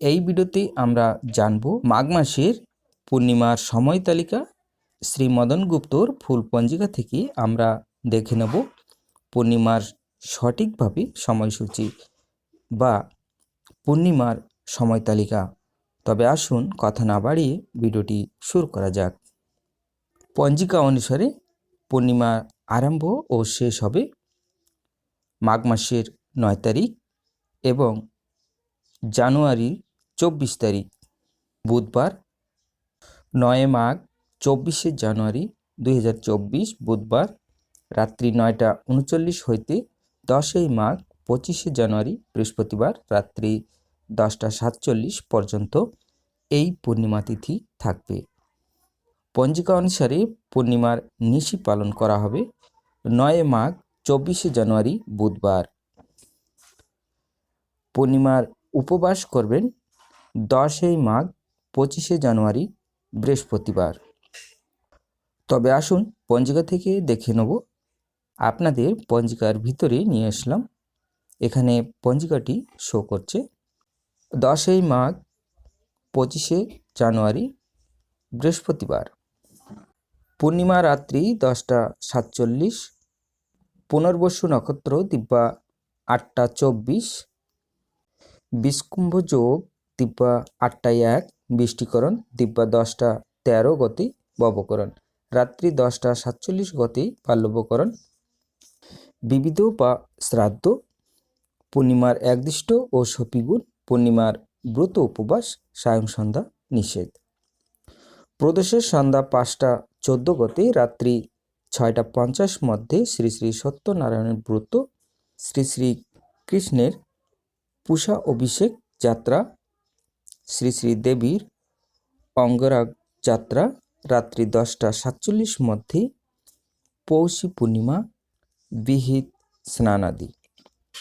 এই ভিডিওতে আমরা জানব মাঘ মাসের পূর্ণিমার সময় তালিকা। শ্রী মদন গুপ্তর ফুল পঞ্জিকা থেকে আমরা দেখে নেব পূর্ণিমার সঠিকভাবে সময়সূচি বা পূর্ণিমার সময় তালিকা। তবে আসুন কথা না বাড়িয়ে ভিডিওটি শুরু করা যাক। পঞ্জিকা অনুসারে পূর্ণিমা আরম্ভ ও শেষ হবে মাঘ মাসের নয় তারিখ এবং জানুয়ারির চব্বিশ তারিখ, বুধবার, নয় মাঘ, চব্বিশে জানুয়ারি দুই হাজার চব্বিশ, বুধবার, রাত্রি নয়টা উনচল্লিশ হইতে দশই মাঘ, পঁচিশে জানুয়ারি বৃহস্পতিবার, রাত্রি দশটা সাতচল্লিশ পর্যন্ত এই পূর্ণিমা তিথি থাকবে। পঞ্জিকা অনুসারে পূর্ণিমার নিশি পালন করা হবে নয় মাঘ, চব্বিশে জানুয়ারি, বুধবার। পূর্ণিমার উপবাস করবেন দশই মাঘ, পঁচিশে জানুয়ারি, বৃহস্পতিবার। তবে আসুন পঞ্জিকা থেকে দেখে নেব। আপনাদের পঞ্জিকার ভিতরে নিয়ে আসলাম। এখানে পঞ্জিকাটি শো করছে। দশই মাঘ, পঁচিশে জানুয়ারি, বৃহস্পতিবার। পূর্ণিমা রাত্রি দশটা সাতচল্লিশ, পুনর্বসু নক্ষত্র দিব্যা আটটা চব্বিশ বিষ্কুম্ভ যোগ দিব্যা আটটায় এক, বৃষ্টিকরণ, দিব্যা দশটা তেরো গতি ববকরণ রাত্রি দশটা সাতচল্লিশ গতি পাল্লবকরণ বিবিধ বা শ্রাদ্ধ, পূর্ণিমার একদিষ্ট ও সপিগুণ, পূর্ণিমার ব্রত উপবাস, সায়ং সন্ধ্যা, নিষেধ। প্রদেশের সন্ধ্যা পাঁচটা চোদ্দ গতে, রাত্রি ছয়টা পঞ্চাশ মধ্যে শ্রী শ্রী সত্যনারায়ণের ব্রত, শ্রী শ্রী কৃষ্ণের পূষা অভিষেক যাত্রা শ্রী শ্রী দেবীর অঙ্গরাগ যাত্রা রাত্রি দশটা সাতচল্লিশ মধ্যে পৌষী পূর্ণিমা বিহিত স্নানাদি।